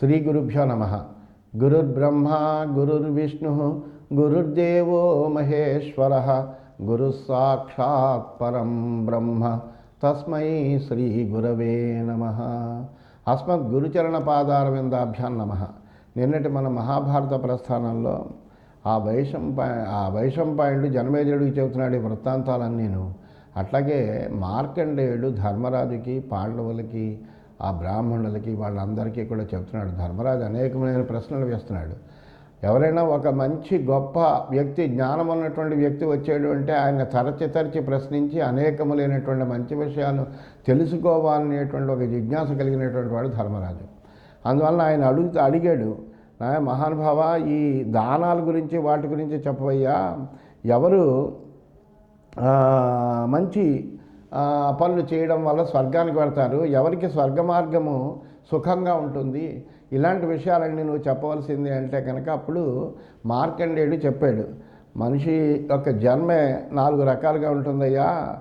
శ్రీ గురుభ్యో నమ. గురుర్బ్రహ్మ గురుర్విష్ణు గురుర్దేవో మహేశ్వర. గురు సాక్షాత్ పరం బ్రహ్మ. తస్మై శ్రీ గురవే నమ. అస్మత్ గురుచరణ పాదార విందాభ్యాం నమ. నిన్నటి మన మహాభారత ప్రస్థానంలో ఆ వైషం ఆ వైశంపాయుడు జనమేజయుడికి చెబుతున్నాడు ఈ నేను అట్లాగే మార్కండేయుడు ధర్మరాజుకి పాండవులకి ఆ బ్రాహ్మణులకి వాళ్ళందరికీ కూడా చెప్తున్నాడు. ధర్మరాజు అనేకమైన ప్రశ్నలు వేస్తున్నాడు. ఎవరైనా ఒక మంచి గొప్ప వ్యక్తి జ్ఞానం ఉన్నటువంటి వ్యక్తి వచ్చాడు అంటే ఆయన తరచి తరచి ప్రశ్నించి అనేకములైనటువంటి మంచి విషయాలు తెలుసుకోవాలనేటువంటి ఒక జిజ్ఞాస కలిగినటువంటి వాడు ధర్మరాజు. అందువల్ల ఆయన అడుగుతూ అడిగాడు నా మహానుభావ ఈ దానాల గురించి వాటి గురించి చెప్పవయ్యా. ఎవరు మంచి పనులు చేయడం వల్ల స్వర్గానికి వెళ్తారు. ఎవరికి స్వర్గ మార్గము సుఖంగా ఉంటుంది? ఇలాంటి విషయాలన్నీ నువ్వు చెప్పవలసింది అంటే కనుక అప్పుడు మార్కండేయుడు చెప్పాడు. మనిషి యొక్క జన్మే నాలుగు రకాలుగా ఉంటుందయ్యా.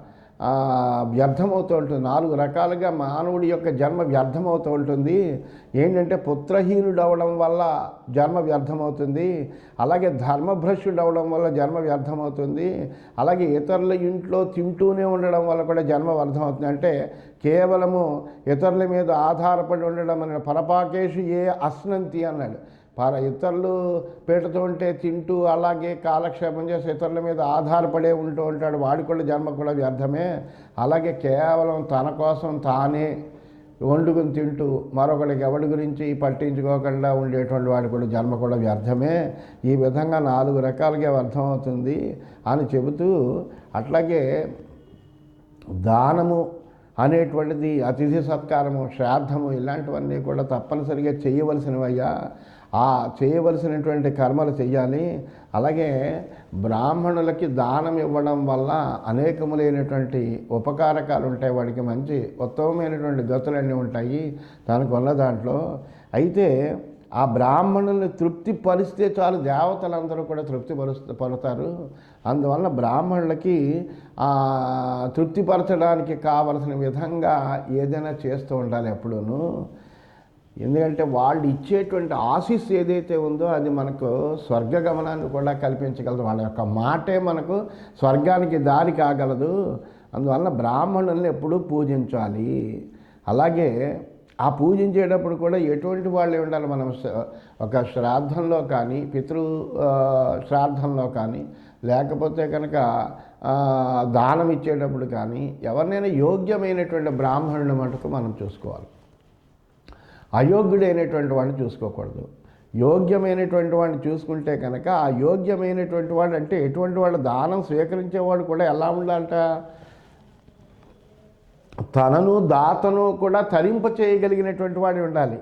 వ్యర్థమవుతూ ఉంటుంది. నాలుగు రకాలుగా మానవుడి యొక్క జన్మ వ్యర్థమవుతూ ఉంటుంది. ఏంటంటే పుత్రహీనుడు అవడం వల్ల జన్మ వ్యర్థమవుతుంది. అలాగే ధర్మభ్రష్యుడు అవడం వల్ల జన్మ వ్యర్థమవుతుంది. అలాగే ఇతరుల ఇంట్లో తింటూనే ఉండడం వల్ల కూడా జన్మ వ్యర్థమవుతుంది. అంటే కేవలము ఇతరుల మీద ఆధారపడి ఉండడం అనే పరపాకేషు ఏ అస్నంతి అన్నాడు. పర ఇతరులు పీటతో ఉంటే తింటూ అలాగే కాలక్షేపం చేసి ఇతరుల మీద ఆధారపడే ఉంటూ ఉంటాడు. వాడి కూడా జన్మ కూడా వ్యర్థమే. అలాగే కేవలం తన కోసం తానే వండుకుని తింటూ మరొకరికి ఎవడి గురించి పట్టించుకోకుండా ఉండేటువంటి వాడి కూడా జన్మ కూడా వ్యర్థమే. ఈ విధంగా నాలుగు రకాలుగా అర్థమవుతుంది అని చెబుతూ అట్లాగే దానము అనేటువంటిది అతిథి సత్కారము శ్రాద్ధము ఇలాంటివన్నీ కూడా తప్పనిసరిగా చేయవలసినవయ్యా. ఆ చేయవలసినటువంటి కర్మలు చెయ్యాలి. అలాగే బ్రాహ్మణులకి దానం ఇవ్వడం వల్ల అనేకములైనటువంటి ఉపకారకాలు ఉంటాయి వాడికి మంచి ఉత్తమమైనటువంటి గతులన్నీ ఉంటాయి. దానికి ఉన్న దాంట్లో అయితే ఆ బ్రాహ్మణుల్ని తృప్తి పరిస్తే చాలు దేవతలందరూ కూడా తృప్తి పరుస్తూ పడతారు అందువల్ల బ్రాహ్మణులకి తృప్తిపరచడానికి కావలసిన విధంగా ఏదైనా చేస్తూ ఉండాలి ఎప్పుడూను. ఎందుకంటే వాళ్ళు ఇచ్చేటువంటి ఆశీస్ ఏదైతే ఉందో అది మనకు స్వర్గ గమనాన్ని కూడా కల్పించగలదు. వాళ్ళ యొక్క మాటే మనకు స్వర్గానికి దారి కాగలదు. అందువల్ల బ్రాహ్మణుల్ని ఎప్పుడూ పూజించాలి. అలాగే ఆ పూజించేటప్పుడు కూడా ఎటువంటి వాళ్ళే ఉండాలి. మనం ఒక శ్రాద్ధంలో కానీ పితృ శ్రాద్ధంలో కానీ లేకపోతే కనుక దానం ఇచ్చేటప్పుడు కానీ ఎవరినైనా యోగ్యమైనటువంటి బ్రాహ్మణుని మటుకు మనం చూసుకోవాలి. అయోగ్యుడైనటువంటి వాడిని చూసుకోకూడదు. యోగ్యమైనటువంటి వాడిని చూసుకుంటే కనుక ఆ యోగ్యమైనటువంటి వాడు అంటే ఎటువంటి వాడు దానం స్వీకరించేవాడు కూడా ఎలా ఉండాలంట? తనను దాతను కూడా తరింప చేయగలిగినటువంటి వాడు ఉండాలి.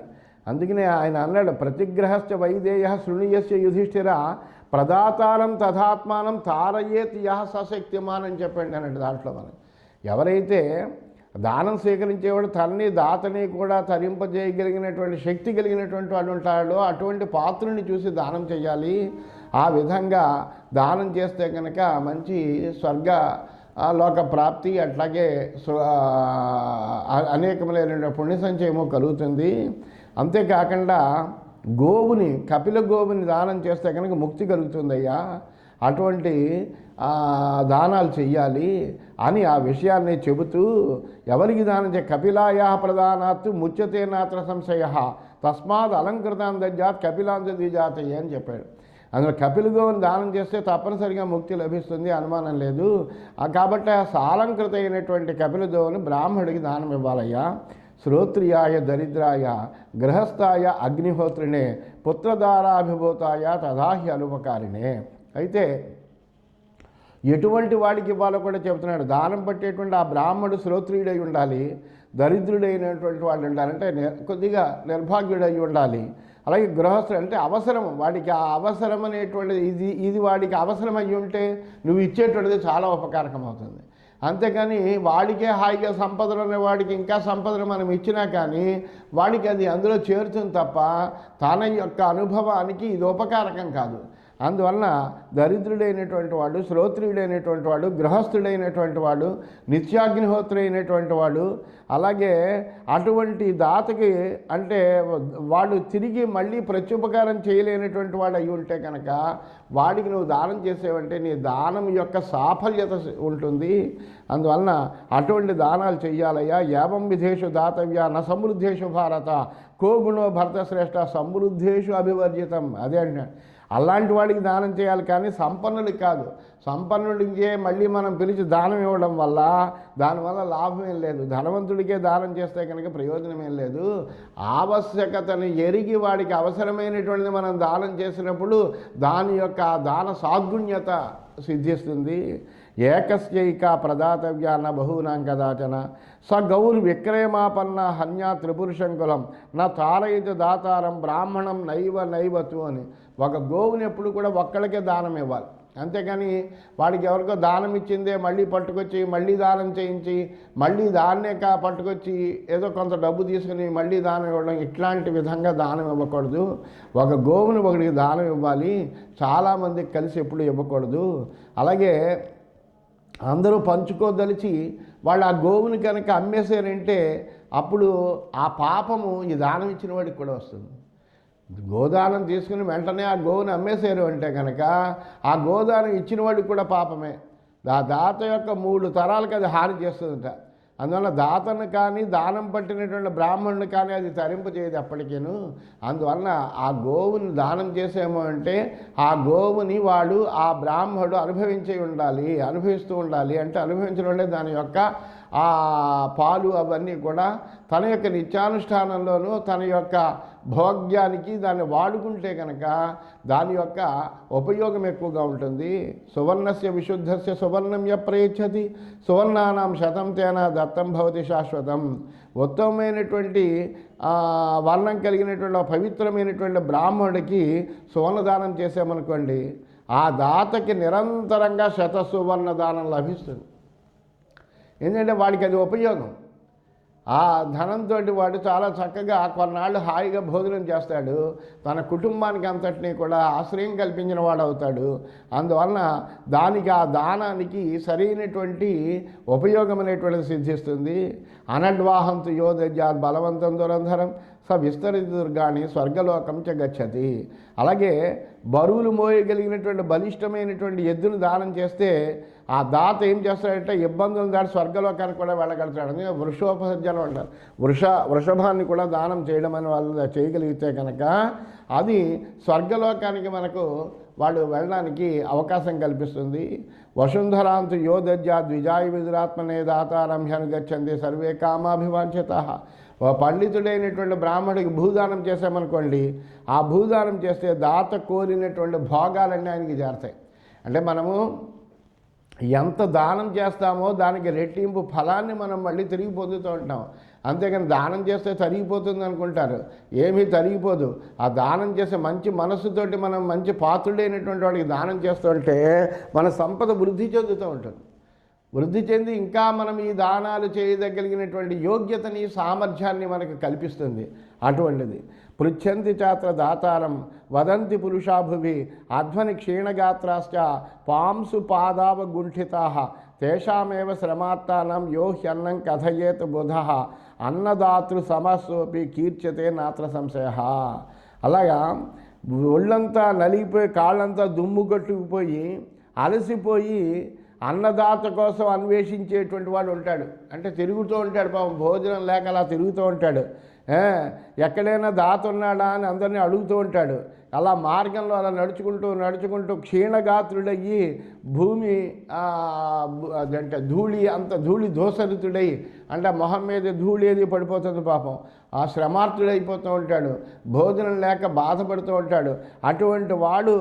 అందుకనే ఆయన అన్నాడు ప్రతిగ్రహస్య వైదేయ శృణుయస్య యుధిష్ఠిర ప్రదాతారం తథాత్మానం తారయేతి యహ సశక్తిమాన్ అని చెప్పండి అన్నట్టు దాంట్లో మనం. ఎవరైతే దానం స్వీకరించేవాడు తనని దాతని కూడా తరింపజేయగలిగినటువంటి శక్తి కలిగినటువంటి వాడు ఉంటాడో అటువంటి పాత్రుని చూసి దానం చేయాలి. ఆ విధంగా దానం చేస్తే కనుక మంచి స్వర్గ లోక ప్రాప్తి అట్లాగే అనేకమైన ఆ, అనేకములైన పుణ్య సంచయము కలుగుతుంది. అంతేకాకుండా గోవుని కపిల గోవుని దానం చేస్తే కనుక ముక్తి కలుగుతుందయ్యా. అటువంటి దానాలు చెయ్యాలి అని ఆ విషయాన్ని చెబుతూ ఎవరికి దానం చే కపిలాయా ప్రధానాత్తు ముచ్చతే నాత్ర సంశయ తస్మాత్ అలంకృతాన్ దజాత్ కపిలాంత ద్విజాతయ్య అని చెప్పాడు. అందులో కపిల దానం చేస్తే తప్పనిసరిగా ముక్తి లభిస్తుంది అనుమానం లేదు. కాబట్టి ఆ సాలంకృత అయినటువంటి కపిల బ్రాహ్మడికి దానం ఇవ్వాలయ్యా. శ్రోత్రియాయ దరిద్రాయ గృహస్థాయ అగ్నిహోత్రినే పుత్రధారాభిభూతాయ తదాహి అనుపకారిణే అయితే ఎటువంటి వాడికి ఇవ్వాలో కూడా చెబుతున్నాడు. దానం పట్టేటువంటి ఆ బ్రాహ్మడు శ్రోత్రియుడై ఉండాలి దరిద్రుడైనటువంటి వాళ్ళు ఉండాలంటే కొద్దిగా నిర్భాగ్యుడై ఉండాలి. అలాగే గృహస్థుడు అంటే అవసరం వాడికి ఆ అవసరం అనేటువంటిది ఇది ఇది వాడికి అవసరం అయ్యి ఉంటే నువ్వు ఇచ్చేటువంటిది చాలా ఉపకారకం అవుతుంది. అంతేకాని వాడికే హాయిగా సంపదలు వాడికి ఇంకా సంపదలు మనం ఇచ్చినా కానీ వాడికి అది అందులో చేరుతుంది తప్ప తన యొక్క అనుభవానికి ఇది ఉపకారకం కాదు. అందువలన దరిద్రుడైనటువంటి వాడు శ్రోత్రియుడైనటువంటి వాడు గృహస్థుడైనటువంటి వాడు నిత్యాగ్నిహోత్రుడైనటువంటి వాడు అలాగే అటువంటి దాతకి అంటే వాడు తిరిగి మళ్ళీ ప్రత్యుపకారం చేయలేనటువంటి వాడు అయి ఉంటే కనుక వాడికి నువ్వు దానం చేసేవంటే నీ దానం యొక్క సాఫల్యత ఉంటుంది. అందువలన అటువంటి దానాలు చెయ్యాలయ్యా. ఏవం విధేషు దాతవ్య న సమృద్ధేషు భారత. కోగుణో భరత శ్రేష్ఠ సమృద్ధేషు అభివర్జితం. అదే అంటున్నాడు. అలాంటి వాడికి దానం చేయాలి కానీ సంపన్నుడికి కాదు. సంపన్నుడికే మళ్ళీ మనం పిలిచి దానం ఇవ్వడం వల్ల దానివల్ల లాభం ఏం లేదు. ధనవంతుడికే దానం చేస్తే కనుక ప్రయోజనం ఏం లేదు. ఆవశ్యకతను ఎరిగి వాడికి అవసరమైనటువంటిది మనం దానం చేసినప్పుడు దాని యొక్క దాన సాద్గుణ్యత సిద్ధిస్తుంది. ఏకస్యైక ప్రదాతవ్యాన్న బహూనాం కదాచన. స గౌర్ విక్రయమాపన్న హన్యా త్రిపురుషంకులం నా తారయిత దాతారం బ్రాహ్మణం నైవ నైవతు అని. ఒక గోవుని ఎప్పుడు కూడా ఒక్కడికే దానం ఇవ్వాలి. అంతేకాని వాడికి ఎవరికో దానం ఇచ్చిందే మళ్ళీ పట్టుకొచ్చి మళ్ళీ దానం చేయించి మళ్ళీ దాన్నే కా పట్టుకొచ్చి ఏదో కొంత డబ్బు తీసుకుని మళ్ళీ దానం ఇవ్వడం ఇట్లాంటి విధంగా దానం ఇవ్వకూడదు. ఒక గోవుని ఒకడికి దానం ఇవ్వాలి. చాలామందికి కలిసి ఎప్పుడు ఇవ్వకూడదు. అలాగే అందరూ పంచుకోదలిచి వాళ్ళు ఆ గోవుని కనుక అమ్మేశారంటే అప్పుడు ఆ పాపము ఈ దానం ఇచ్చిన వాడికి కూడా వస్తుంది. గోదానం తీసుకుని వెంటనే ఆ గోవుని అమ్మేశారు అంటే కనుక ఆ గోదానం ఇచ్చిన వాడికి కూడా పాపమే. ఆ దాత యొక్క మూడు తరాలకు అది హాని చేస్తుందట. అందువల్ల దాతను కానీ దానం పట్టినటువంటి బ్రాహ్మణుని కానీ అది తరింపు చేయదు ఎప్పటికీను అందువలన ఆ గోవుని దానం చేసేమో అంటే ఆ గోవుని వాడు ఆ బ్రాహ్మణుడు అనుభవించి ఉండాలి అనుభవిస్తూ ఉండాలి అంటే అనుభవించడం దాని యొక్క ఆ పాలు అవన్నీ కూడా తన యొక్క నిత్యానుష్ఠానంలోనూ తన యొక్క భోగ్యానికి దాన్ని వాడుకుంటే కనుక దాని యొక్క ఉపయోగం ఎక్కువగా ఉంటుంది. సువర్ణస్య విశుద్ధస్య సువర్ణం య ప్రయచ్చతి. సువర్ణానాం శతం తేన దత్తం భవతి శాశ్వతం. ఉత్తమమైనటువంటి వర్ణం కలిగినటువంటి పవిత్రమైనటువంటి బ్రాహ్మణుడికి సువర్ణదానం చేసామనుకోండి ఆ దాతకి నిరంతరంగా శత సువర్ణ దానం లభిస్తుంది. ఎందుకంటే వాడికి అది ఉపయోగం. ఆ ధనంతో వాడు చాలా చక్కగా కొన్నాళ్ళు హాయిగా భోజనం చేస్తాడు. తన కుటుంబానికి అంతటినీ కూడా ఆశ్రయం కల్పించిన వాడు అవుతాడు. అందువలన దానికి ఆ దానానికి సరైనటువంటి ఉపయోగం అనేటువంటిది సిద్ధిస్తుంది. అనడ్వాహంతు యోధజాత్ బలవంతం దురంధరం స విస్తరిత దుర్గాని స్వర్గలోకం చ గచ్చతి. అలాగే బరువులు మోయగలిగినటువంటి బలిష్టమైనటువంటి ఎద్దును దానం చేస్తే ఆ దాత ఏం చేస్తాడంటే ఇబ్బందులు దాటి స్వర్గలోకానికి కూడా వెళ్ళగలుగుతాడు. అందుకే వృషోపసర్జనం అంటారు. వృష వృషభాన్ని కూడా దానం చేయడం అని వాళ్ళు చేయగలిగితే కనుక అది స్వర్గలోకానికి మనకు వాళ్ళు వెళ్ళడానికి అవకాశం కల్పిస్తుంది. వసుంధరాంతు యోధజ్జా ద్విజాయ విదురాత్మనే దాతారం గచ్చంది సర్వే కామాభివాంఛిత. ఓ పండితుడైనటువంటి బ్రాహ్మడికి భూదానం చేసామనుకోండి ఆ భూదానం చేస్తే దాత కోరినటువంటి భోగాలన్నీ ఆయనకి చేరతాయి. అంటే మనము ఎంత దానం చేస్తామో దానికి రెట్టింపు ఫలాన్ని మనం మళ్ళీ తిరిగి పొందుతూ ఉంటాం. అంతేకాని దానం చేస్తే తరిగిపోతుంది అనుకుంటారు. ఏమీ తరిగిపోదు. ఆ దానం చేసే మంచి మనస్సుతోటి మనం మంచి పాత్రుడైనటువంటి వాడికి దానం చేస్తుంటే మన సంపద వృద్ధి చెందుతూ ఉంటుంది. వృద్ధి చెంది ఇంకా మనం ఈ దానాలు చేయదగలిగినటువంటి యోగ్యతని సామర్థ్యాన్ని మనకు కల్పిస్తుంది. అటువంటిది. పృచ్ఛంతి చాత్ర దాతారం వదంతి పురుషాభువి అధ్వని క్షీణగాత్రాశ్చ పాంసు పాదావ గుంఠితా తేషామేవ శ్రమాత్తానం యో హ్యన్నం కథయేత్ బుధ అన్నదాతృ సమస్సోపి కీర్చతే నాత్ర సంశయ. అలాగా ఒళ్ళంతా నలిగిపోయి కాళ్ళంతా దుమ్ము కట్టుకుపోయి అలసిపోయి అన్నదాత కోసం అన్వేషించేటువంటి వాడు ఉంటాడు. అంటే తిరుగుతూ ఉంటాడు పాపం భోజనం లేక అలా తిరుగుతూ ఉంటాడు. ఎక్కడైనా దాత ఉన్నాడా అని అందరినీ అడుగుతూ ఉంటాడు. అలా మార్గంలో అలా నడుచుకుంటూ నడుచుకుంటూ క్షీణగాత్రుడయ్యి భూమి ఆ, అదంటే ధూళి అంత ధూళి దోసరితుడై అంటే మొహం మీద ధూళి ఏది పడిపోతుంది పాపం. ఆ శ్రమార్థుడైపోతూ ఉంటాడు. భోజనం లేక బాధపడుతూ ఉంటాడు. అటువంటి వాడు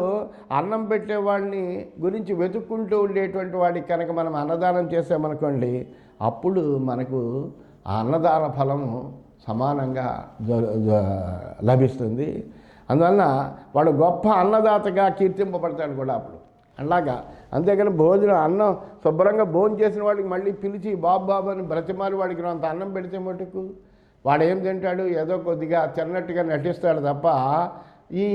అన్నం పెట్టేవాడిని గురించి వెతుక్కుంటూ ఉండేటువంటి వాడికి కనుక మనం అన్నదానం చేసామనుకోండి అప్పుడు మనకు ఆ అన్నదాన ఫలము సమానంగా లభిస్తుంది. అందువలన వాడు గొప్ప అన్నదాతగా కీర్తింపబడతాడు కూడా అప్పుడు. అలాగా అంతేకాని భోజనం అన్నం శుభ్రంగా భోజనం చేసిన వాడికి మళ్ళీ పిలిచి బాబు బాబు అని బ్రతిమారి వాడికి అంత అన్నం పెడితే మటుకు? వాడేం తింటాడు? ఏదో కొద్దిగా తిన్నట్టుగా నటిస్తాడు తప్ప ఈ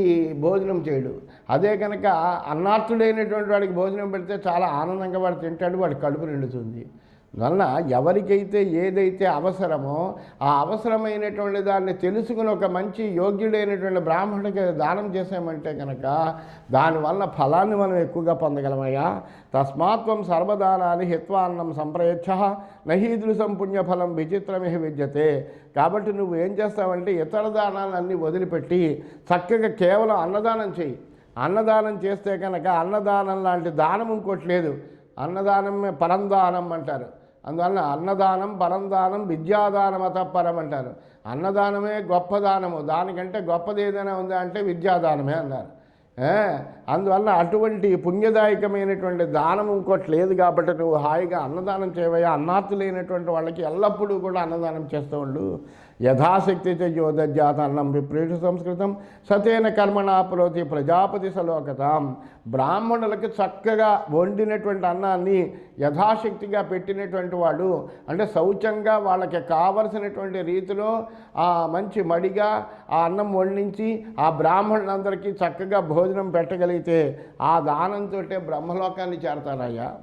భోజనం చేయడు. అదే కనుక అన్నార్థుడైనటువంటి వాడికి భోజనం పెడితే చాలా ఆనందంగా వాడు తింటాడు వాడి కడుపు నిండుతుంది. వలన ఎవరికైతే ఏదైతే అవసరమో ఆ అవసరమైనటువంటి దాన్ని తెలుసుకుని ఒక మంచి యోగ్యుడైనటువంటి బ్రాహ్మణుడికి దానం చేసామంటే కనుక దానివల్ల ఫలాన్ని మనం ఎక్కువగా పొందగలమయ్యా? తస్మాత్వం సర్వదానాన్ని హిత్వాన్నం సంప్రయచ్ఛ నహీదృశం పుణ్యఫలం విచిత్రమే విద్యతే. కాబట్టి నువ్వు ఏం చేస్తావంటే ఇతర దానాలన్నీ వదిలిపెట్టి చక్కగా కేవలం అన్నదానం చెయ్యి. అన్నదానం చేస్తే కనుక అన్నదానం లాంటి దానం ఇంకోటి లేదు. అన్నదానమే పరందానం అంటారు. అందువలన అన్నదానం పరందానం విద్యాదానం అతపరం అంటారు. అన్నదానమే గొప్ప దానము దానికంటే గొప్పది ఏదైనా ఉందా అంటే విద్యాదానమే అన్నారు. అందువల్ల అటువంటి పుణ్యదాయకమైనటువంటి దానం ఇంకోటి లేదు కాబట్టి నువ్వు హాయిగా అన్నదానం చేయవయ్యా. అన్నార్థులైనటువంటి వాళ్ళకి ఎల్లప్పుడూ కూడా అన్నదానం చేస్తూ ఉండు. యథాశక్తి యోధజాత అన్నం సంస్కృతం సతేన కర్మణాపురోతి ప్రజాపతి సలోకతాం. బ్రాహ్మణులకు చక్కగా వండినటువంటి అన్నాన్ని యథాశక్తిగా పెట్టినటువంటి వాడు అంటే శౌచంగా వాళ్ళకి కావలసినటువంటి రీతిలో ఆ మంచి మడిగా ఆ అన్నం వండించి ఆ బ్రాహ్మణులందరికీ చక్కగా భోజనం పెట్టగలిగితే ఆ దానంతో బ్రహ్మలోకాన్ని చేరతారయ్యా.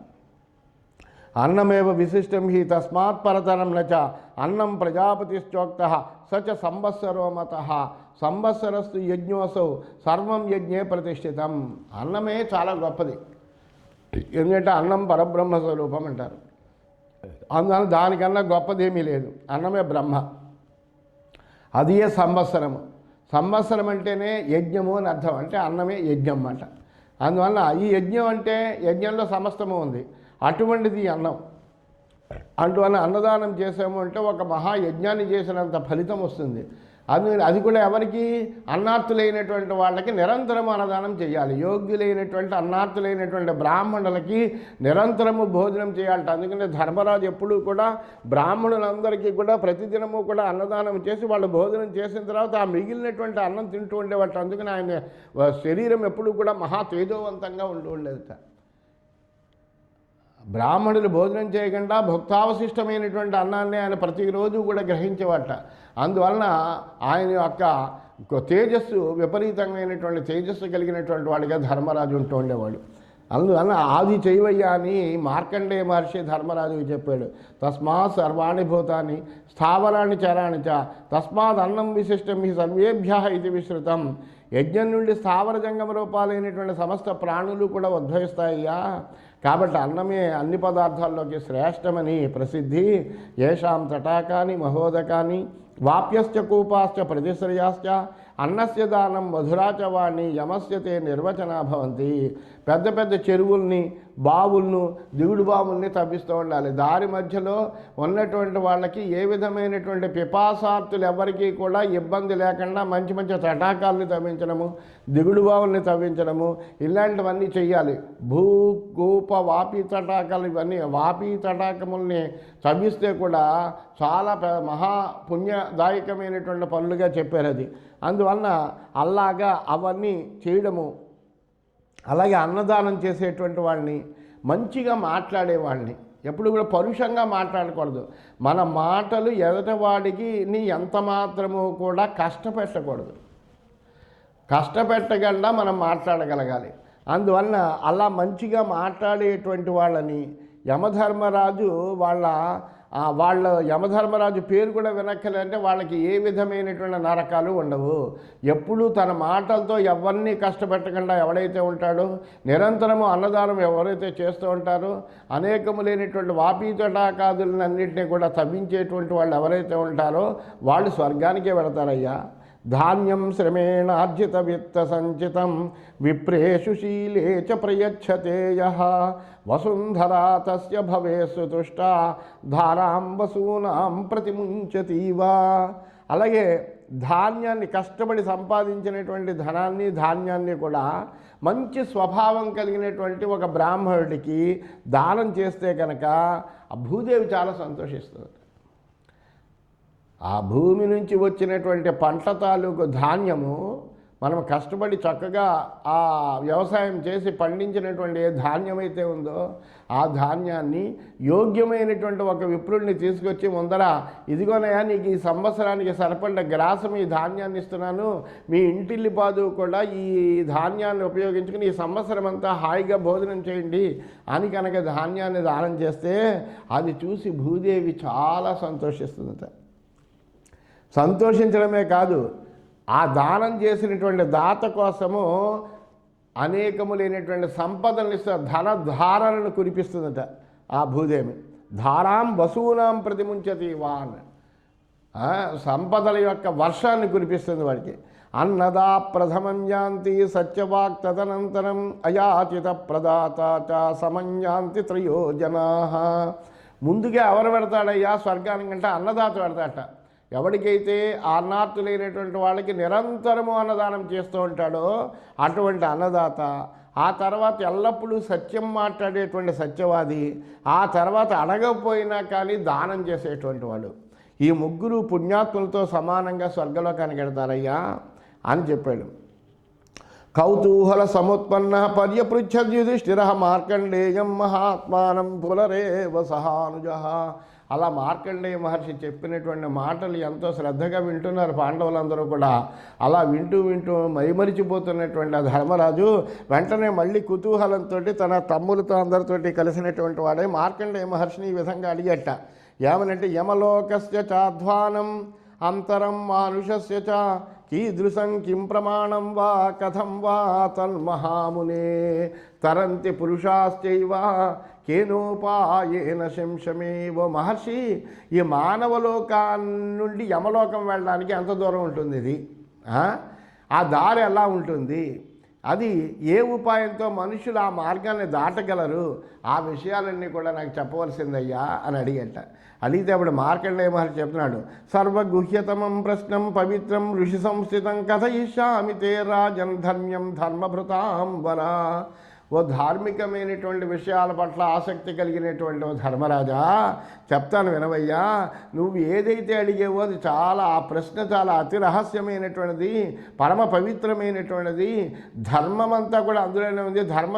అన్నమేవ విశిష్టం హి తస్మాత్ పరతరం నచ అన్నం ప్రజాపతిశ్చోక్త సచ సంవత్సరో మత. సంవత్సరస్తు యజ్ఞోసౌ సర్వం యజ్ఞే ప్రతిష్ఠితం. అన్నమే చాలా గొప్పది. ఎందుకంటే అన్నం పరబ్రహ్మ స్వరూపం అంటారు. అందువల్ల దానికన్నా గొప్పదేమీ లేదు. అన్నమే బ్రహ్మ. అది ఏ సంవత్సరము. సంవత్సరం అంటేనే యజ్ఞము అని అర్థం. అంటే అన్నమే యజ్ఞం అన్నమాట. అందువల్ల ఈ యజ్ఞం అంటే యజ్ఞంలో సమస్తము ఉంది. అటువంటిది అన్నం. అందువల్ల అన్నదానం చేసాము అంటే ఒక మహాయజ్ఞాన్ని చేసినంత ఫలితం వస్తుంది. అది అది కూడా ఎవరికి? అన్నార్థులైనటువంటి వాళ్ళకి నిరంతరం అన్నదానం చేయాలి. యోగ్యులైనటువంటి అన్నార్థులైనటువంటి బ్రాహ్మణులకి నిరంతరము భోజనం చేయాలట. అందుకనే ధర్మరాజు ఎప్పుడూ కూడా బ్రాహ్మణులందరికీ కూడా ప్రతిదినము కూడా అన్నదానం చేసి వాళ్ళు భోజనం చేసిన తర్వాత ఆ మిగిలినటువంటి అన్నం తింటూ ఉండేవాళ్ళు. అందుకని ఆయన శరీరం ఎప్పుడూ కూడా మహా తేజోవంతంగా ఉండి ఉండేదట. బ్రాహ్మణులు భోజనం చేయకుండా భక్తావశిష్టమైనటువంటి అన్నాన్ని ఆయన ప్రతిరోజు కూడా గ్రహించేవాట. అందువలన ఆయన యొక్క తేజస్సు విపరీతమైనటువంటి తేజస్సు కలిగినటువంటి వాడిగా ధర్మరాజు ఉంటూ ఉండేవాడు. అందువలన ఆది చేయవయ్యా అని మార్కండేయ మహర్షి ధర్మరాజుకి చెప్పాడు. తస్మాత్ సర్వాణి భూతాన్ని స్థావరాన్ని చరాణి చ తస్మాత్ అన్నం విశిష్టం ఈ సర్వేభ్య ఇది విశ్రుతం. యజ్ఞం నుండి స్థావర జంగమ రూపాలైనటువంటి సమస్త ప్రాణులు కూడా ఉద్భవిస్తాయ్యా. కాబట్టి అన్నమే అన్ని పదార్థాల్లోకి శ్రేష్టమని ప్రసిద్ధి. ఏషాం తటాకాని మహోదకాని వాప్యశ్చ కూపాశ్చ ప్రతిశ్రయాశ్చ అన్నస్య దానం మధురాచవాణి యమస్య తే నిర్వచనా భవంతి. పెద్ద పెద్ద చెరువుల్ని బావులను దిగుడు బావుల్ని తవ్విస్తూ ఉండాలి. దారి మధ్యలో ఉన్నటువంటి వాళ్ళకి ఏ విధమైనటువంటి పిపాసార్థులు ఎవరికీ కూడా ఇబ్బంది లేకుండా మంచి మంచి తటాకాలని తవ్వించడము దిగుడు బావుల్ని తవ్వించడము ఇలాంటివన్నీ చేయాలి భూ గోప వాపి తటాకాలు ఇవన్నీ వాపి తటాకముల్ని తవ్విస్తే కూడా చాలా మహా పుణ్యదాయకమైనటువంటి పనులుగా చెప్పారు అది అందువలన అలాగా అవన్నీ చేయడము అలాగే అన్నదానం చేసేటువంటి వాళ్ళని మంచిగా మాట్లాడేవాళ్ళని ఎప్పుడు కూడా పరుషంగా మాట్లాడకూడదు. మన మాటలు ఎదటవాడికి నీ ఎంత మాత్రము కూడా కష్టపెట్టకూడదు. కష్టపెట్టకుండా మనం మాట్లాడగలగాలి. అందువలన అలా మంచిగా మాట్లాడేటువంటి వాళ్ళని యమధర్మరాజు వాళ్ళ వాళ్ళ యమధర్మరాజు పేరు కూడా వినక్కలంటే వాళ్ళకి ఏ విధమైనటువంటి నరకాలు ఉండవు. ఎప్పుడూ తన మాటలతో ఎవరిని కష్టపెట్టకుండా ఎవడైతే ఉంటాడో నిరంతరము అన్నదానం ఎవరైతే చేస్తూ ఉంటారో అనేకము లేనిటువంటి వాపీతటాకాదులన్నింటినీ కూడా తవ్వించేటువంటి వాళ్ళు ఎవరైతే ఉంటారో వాళ్ళు స్వర్గానికే వెళతారయ్యా ధాన్యం శ్రమేణార్జిత విత్త సంచితం విప్రేషు శీలే చ ప్రయచ్చతే వసుంధరా తస్య భవేస్సు తుష్ట ధారాం వసూనాం ప్రతిముంచతీవా. అలాగే ధాన్యాన్ని కష్టపడి సంపాదించినటువంటి ధనాన్ని ధాన్యాన్ని కూడా మంచి స్వభావం కలిగినటువంటి ఒక బ్రాహ్మణుడికి దానం చేస్తే కనుక ఆ భూదేవి చాలా సంతోషిస్తుంది. ఆ భూమి నుంచి వచ్చినటువంటి పంట తాలూకు ధాన్యము మనం కష్టపడి చక్కగా ఆ వ్యవసాయం చేసి పండించినటువంటి ఏ ధాన్యం అయితే ఉందో ఆ ధాన్యాన్ని యోగ్యమైనటువంటి ఒక విప్రుడిని తీసుకొచ్చి ముందర ఇదిగోనయా నీకు ఈ సంవత్సరానికి సరిపడ్డ గ్రాసం ఈ ధాన్యాన్ని ఇస్తున్నాను. మీ ఇంటిల్లి పాదు కూడా ఈ ధాన్యాన్ని ఉపయోగించుకుని ఈ సంవత్సరం అంతా హాయిగా భోజనం చేయండి అని కనుక ధాన్యాన్ని దానం చేస్తే అది చూసి భూదేవి చాలా సంతోషిస్తుందట. సంతోషించడమే కాదు ఆ దానం చేసినటువంటి దాత కోసము అనేకములైనటువంటి సంపదలను ఇస్తే ధన ధారలను కురిపిస్తుందట ఆ భూదేమి ధారాం వసూనాం ప్రతిముంచతి వాన్. సంపదల యొక్క వర్షాన్ని కురిపిస్తుంది వాడికి. అన్నదా ప్రథమం యాంతి సత్యవాక్ తదనంతరం అయాచిత ప్రదాత చ సమన్యాంతి త్రయో జనా. ముందుగా ఎవరు పెడతాడయ్యా? స్వర్గానికంటే అన్నదాత పెడతాట ఎవరికైతే అన్నార్థులైనటువంటి వాళ్ళకి నిరంతరము అన్నదానం చేస్తూ ఉంటాడో అటువంటి అన్నదాత ఆ తర్వాత ఎల్లప్పుడూ సత్యం మాట్లాడేటువంటి సత్యవాది ఆ తర్వాత అడగకపోయినా కానీ దానం చేసేటువంటి వాడు. ఈ ముగ్గురు పుణ్యాత్ములతో సమానంగా స్వర్గలోకానికి వెడతారయ్యా అని చెప్పాడు. కౌతూహల సముత్పన్న పర్యపృచ్ఛద్యుధిష్ఠిర మార్కండేయం మహాత్మానం పులరేవ సహానుజ. అలా మార్కండేయ మహర్షి చెప్పినటువంటి మాటలు ఎంతో శ్రద్ధగా వింటున్నారు పాండవులందరూ కూడా. అలా వింటూ వింటూ మైమరిచిపోతున్నటువంటి ఆ ధర్మరాజు వెంటనే మళ్ళీ కుతూహలంతో తన తమ్ములతో అందరితోటి కలిసినటువంటి వాడే మార్కండేయ మహర్షిని ఈ విధంగా అడిగట. ఏమనంటే యమలోకస్య చాధ్వానం అంతరం మానుషస్య చ కీదృశం కిం ప్రమాణం వా కథం వా తన్మహామునే తరంతి పురుషాశ్చైవ కేనోపాయేన శంశమేవ మహర్షి ఈ మానవలోకాన్ని నుండి యమలోకం వెళ్ళడానికి ఎంత దూరం ఉంటుంది? ఇది ఆ దారి ఎలా ఉంటుంది? అది ఏ ఉపాయంతో మనుషులు ఆ మార్గాన్ని దాటగలరు? ఆ విషయాలన్నీ కూడా నాకు చెప్పవలసిందయ్యా అని అడిగట. అడిగితే అప్పుడు మార్కండే మహర్షి చెప్తున్నాడు? సర్వగుహ్యతమం ప్రశ్నం పవిత్రం ఋషి సంస్థితం కథయిష్యామి తే రాజన్ ధర్మ్యం ధర్మభృతాం వరా. ఓ ధార్మికమైనటువంటి విషయాల పట్ల ఆసక్తి కలిగినటువంటి ఓ ధర్మరాజా చెప్తాను వినవయ్యా నువ్వు ఏదైతే అడిగేవో అది చాలా ఆ ప్రశ్న చాలా అతి రహస్యమైనటువంటిది పరమ పవిత్రమైనటువంటిది. ధర్మం అంతా కూడా అందులోనే ఉంది ధర్మ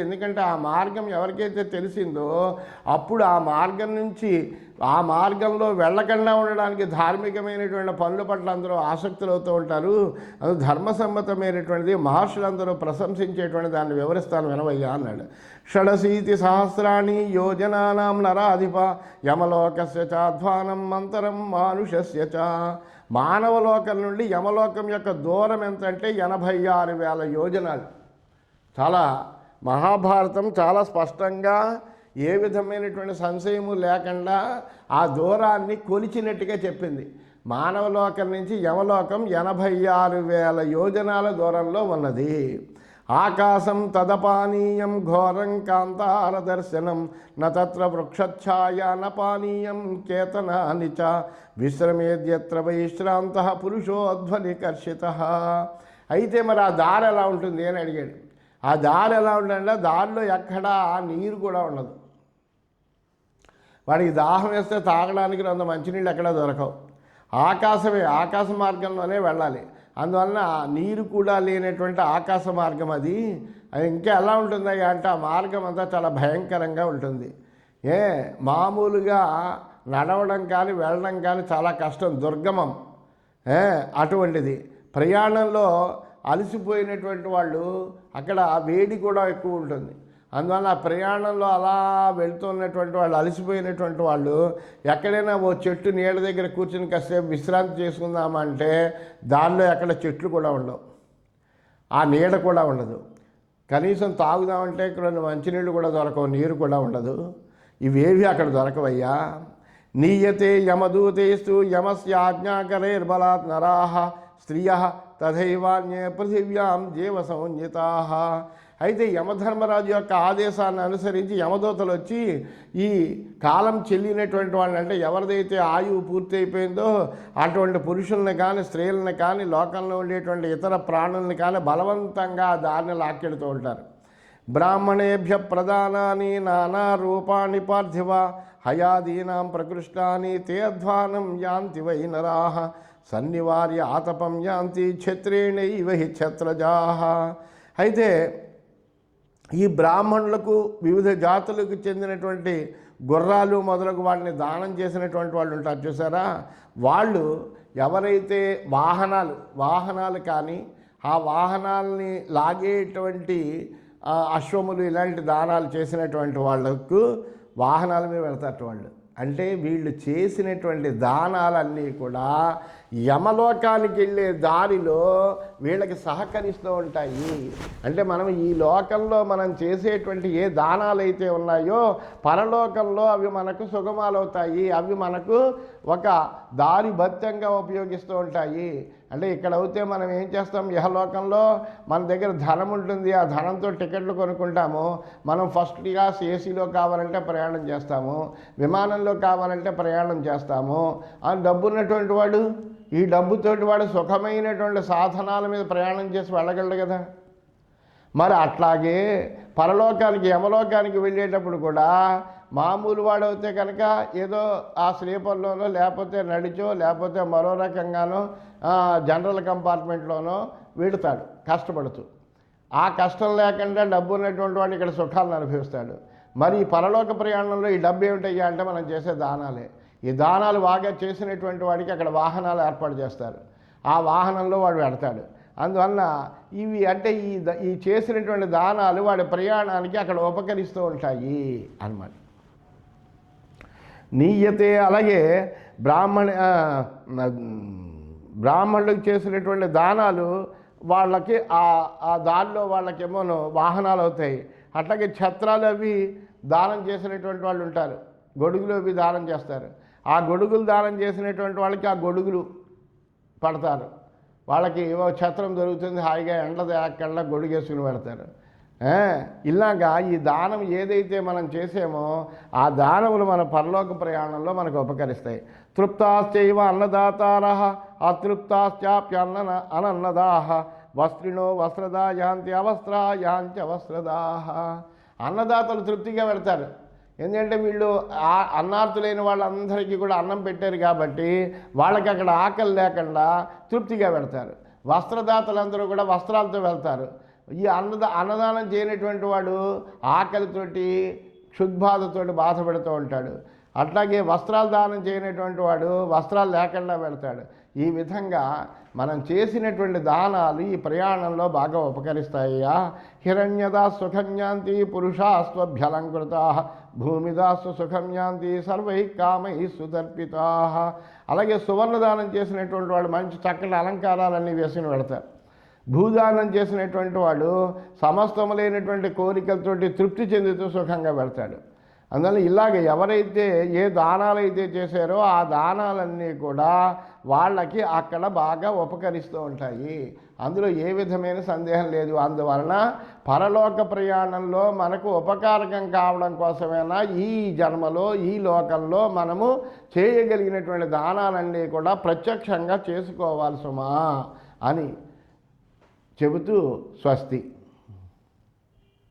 ఎందుకంటే ఆ మార్గం ఎవరికైతే తెలిసిందో అప్పుడు ఆ మార్గం నుంచి ఆ మార్గంలో వెళ్ళకుండా ఉండడానికి ధార్మికమైనటువంటి పనుల పట్ల అందరూ ఆసక్తులవుతూ ఉంటారు. అది ధర్మసమ్మతమైనటువంటిది. మహర్షులందరూ ప్రశంసించేటువంటి దాన్ని వివరిస్తాను వినవయ్యా అన్నాడు. షడశీతి సహస్రాణి యోజనానాం నరాధిప యమలోకస్య చాధ్వానం మంతరం మానుషస్య చ. మానవలోకం నుండి యమలోకం యొక్క దూరం ఎంతంటే ఎనభై ఆరు వేల యోజనాలు. చాలా మహాభారతం చాలా స్పష్టంగా ఏ విధమైనటువంటి సంశయము లేకుండా ఆ దూరాన్ని కొలిచినట్టుగా చెప్పింది. మానవలోకం నుంచి యమలోకం ఎనభై ఆరు వేల యోజనాల దూరంలో ఉన్నది. ఆకాశం తదపానీయం ఘోరం కాంతార దర్శనం నత్ర వృక్షఛాయ న పానీయం కేతనాని చ విశ్రమేద్యత్ర వైశ్రాంత పురుషోధ్వని కర్షిత అయితే మరి ఆ దారి ఎలా ఉంటుంది అని అడిగాడు. ఆ దారి ఎలా ఉంటుందంటే దారిలో ఎక్కడా నీరు కూడా ఉండదు. వాడికి దాహం వేస్తే తాగడానికి అంత మంచినీళ్ళు ఎక్కడా దొరకవు. ఆకాశమే ఆకాశ మార్గంలోనే వెళ్ళాలి. అందువలన నీరు కూడా లేనటువంటి ఆకాశ మార్గం అది. అది ఇంకా ఎలా ఉంటుందయ్యా అంటే ఆ మార్గం అంతా చాలా భయంకరంగా ఉంటుంది. ఏ మామూలుగా నడవడం కానీ వెళ్ళడం కానీ చాలా కష్టం దుర్గమం. ఏ అటువంటిది. ప్రయాణంలో అలసిపోయినటువంటి వాళ్ళు అక్కడ వేడి కూడా ఎక్కువ ఉంటుంది. అందువల్ల ఆ ప్రయాణంలో అలా వెళ్తున్నటువంటి వాళ్ళు అలసిపోయినటువంటి వాళ్ళు ఎక్కడైనా ఓ చెట్టు నీళ్ళ దగ్గర కూర్చుని కాసేపు విశ్రాంతి చేసుకుందామంటే దానిలో ఎక్కడ చెట్లు కూడా ఉండవు. ఆ నీడ కూడా ఉండదు. కనీసం తాగుదామంటే ఇక్కడ మంచినీళ్ళు కూడా దొరకవు నీరు కూడా ఉండదు. ఇవేవి అక్కడ దొరకవయ్యా. నీయతే యమదూతేస్తు యమస్యాజ్ఞాకరైర్బలాత్ నరాహ స్త్రియ తథైవాన్యే పృథివ్యాం జీవ సంహితా. అయితే యమధర్మరాజు యొక్క ఆదేశాన్ని అనుసరించి యమదూతలు వచ్చి ఈ కాలం చెల్లినటువంటి వాళ్ళని అంటే ఎవరిదైతే ఆయువు పూర్తి అయిపోయిందో అటువంటి పురుషుల్ని కానీ స్త్రీలను కానీ లోకంలో ఉండేటువంటి ఇతర ప్రాణుల్ని కానీ బలవంతంగా దారిని లాక్కెడుతూ ఉంటారు. బ్రాహ్మణేభ్య ప్రధానాని నానా రూపాణి పార్థివ హయాదీనాం ప్రకృష్టాని తే అధ్వానం యాంతి వై నరాహ సన్నివార్య ఆతపం యాంతి క్షత్రేణైవ హి ఛత్రజా. అయితే ఈ బ్రాహ్మణులకు వివిధ జాతులకు చెందినటువంటి గుర్రాలు మొదలగు వాటిని దానం చేసినటువంటి వాళ్ళు ఉంటారు. చూసారా? వాళ్ళు ఎవరైతే వాహనాలు వాహనాలు కానీ ఆ వాహనాలని లాగేటువంటి అశ్వములు ఇలాంటి దానాలు చేసినటువంటి వాళ్ళకు వాహనాల మీద వెళతారు వాళ్ళు. అంటే వీళ్ళు చేసినటువంటి దానాలన్నీ కూడా యమలోకానికి వెళ్ళే దారిలో వీళ్ళకి సహకరిస్తూ ఉంటాయి. అంటే మనం ఈ లోకంలో మనం చేసేటువంటి ఏ దానాలు అయితే ఉన్నాయో పరలోకంలో అవి మనకు సుగమాలవుతాయి. అవి మనకు ఒక దారి భత్యంగా ఉపయోగిస్తూ ఉంటాయి. అంటే ఇక్కడ అయితే మనం ఏం చేస్తాం? యహలోకంలో మన దగ్గర ధనం ఉంటుంది. ఆ ధనంతో టికెట్లు కొనుక్కుంటాము. మనం ఫస్ట్ క్లాస్ ఏసీలో కావాలంటే ప్రయాణం చేస్తాము. విమానంలో కావాలంటే ప్రయాణం చేస్తాము. ఆ డబ్బు ఉన్నటువంటి వాడు ఈ డబ్బుతోటి వాడు సుఖమైనటువంటి సాధనాల మీద ప్రయాణం చేసి వెళ్ళగలడు కదా. మరి అట్లాగే పరలోకానికి యమలోకానికి వెళ్ళేటప్పుడు కూడా మామూలు వాడవుతే కనుక ఏదో ఆ స్లీపర్లోనో లేకపోతే నడిచో లేకపోతే మరో రకంగానో జనరల్ కంపార్ట్మెంట్లోనో వెడుతాడు కష్టపడుతూ. ఆ కష్టం లేకుండా డబ్బు ఉన్నటువంటి వాడు ఇక్కడ సుఖాలను అనుభవిస్తాడు. మరి ఈ పరలోక ప్రయాణంలో ఈ డబ్బు ఏమిటయ్యా అంటే మనం చేసే దానాలే. ఈ దానాలు బాగా చేసినటువంటి వాడికి అక్కడ వాహనాలు ఏర్పాటు చేస్తారు. ఆ వాహనంలో వాడు వెడతాడు. అందువలన ఇవి అంటే ఈ ఈ చేసినటువంటి దానాలు వాడి ప్రయాణానికి అక్కడ ఉపకరిస్తూ ఉంటాయి అన్నమాట. నీయతే అలాగే బ్రాహ్మణ బ్రాహ్మణులకు చేసినటువంటి దానాలు వాళ్ళకి ఆ ఆ దారిలో వాళ్ళకేమోను వాహనాలు అవుతాయి. అట్లాగే ఛత్రాలు అవి దానం చేసినటువంటి వాళ్ళు ఉంటారు. గొడుగులు అవి దానం చేస్తారు. ఆ గొడుగులు దానం చేసినటువంటి వాళ్ళకి ఆ గొడుగులు పడతారు. వాళ్ళకి ఏవో ఛత్రం దొరుకుతుంది హాయిగా ఎండ తేకుండా గొడుగేసుకుని పెడతారు. ఇలాగా ఈ దానం ఏదైతే మనం చేసామో ఆ దానములు మన పరలోక ప్రయాణంలో మనకు ఉపకరిస్తాయి. తృప్తాశ్చైవ అన్నదాతార అతృప్తాశ్చాప్యన్న అనన్నదాహ వస్త్రినో వస్త్రదా యాంతి అవస్త్రా యాంతి అవస్త్రదాహ అన్నదాతలు తృప్తిగా పెడతారు. ఎందుకంటే వీళ్ళు అన్నార్థులైన వాళ్ళందరికీ కూడా అన్నం పెట్టారు కాబట్టి వాళ్ళకి అక్కడ ఆకలి లేకుండా తృప్తిగా వెళ్తారు వస్త్రదాతలందరూ కూడా వస్త్రాలతో వెళ్తారు. ఈ అన్నద అన్నదానం చేయనటువంటి వాడు ఆకలితోటి క్షుద్బాధతోటి బాధపడుతూ ఉంటాడు. అట్లాగే వస్త్రాలు దానం చేయనటువంటి వాడు వస్త్రాలు లేకుండా వెళ్తాడు ఈ విధంగా మనం చేసినటువంటి దానాలు ఈ ప్రయాణంలో బాగా ఉపకరిస్తాయా? హిరణ్యదా సుఖన్యాంతి పురుషాస్వభ్యలంకృత భూమిదాస్వ సుఖన్యాంతి సర్వై కామై సుదర్పితా. అలాగే సువర్ణదానం చేసినటువంటి వాడు మంచి చక్కటి అలంకారాలన్నీ వేసుకుని పెడతారు భూదానం చేసినటువంటి వాడు సమస్తములైనటువంటి కోరికలతోటి తృప్తి చెందుతూ సుఖంగా పెడతాడు అందువల్ల ఇలాగ ఎవరైతే ఏ దానాలు అయితే చేశారో ఆ దానాలన్నీ కూడా వాళ్ళకి అక్కడ బాగా ఉపకరిస్తూ ఉంటాయి. అందులో ఏ విధమైన సందేహం లేదు. అందువలన పరలోక ప్రయాణంలో మనకు ఉపకారకం కావడం కోసమైనా ఈ జన్మలో ఈ లోకంలో మనము చేయగలిగినటువంటి దానాలన్నీ కూడా ప్రత్యక్షంగా చేసుకోవాలి సుమా అని చెబుతూ స్వస్తి.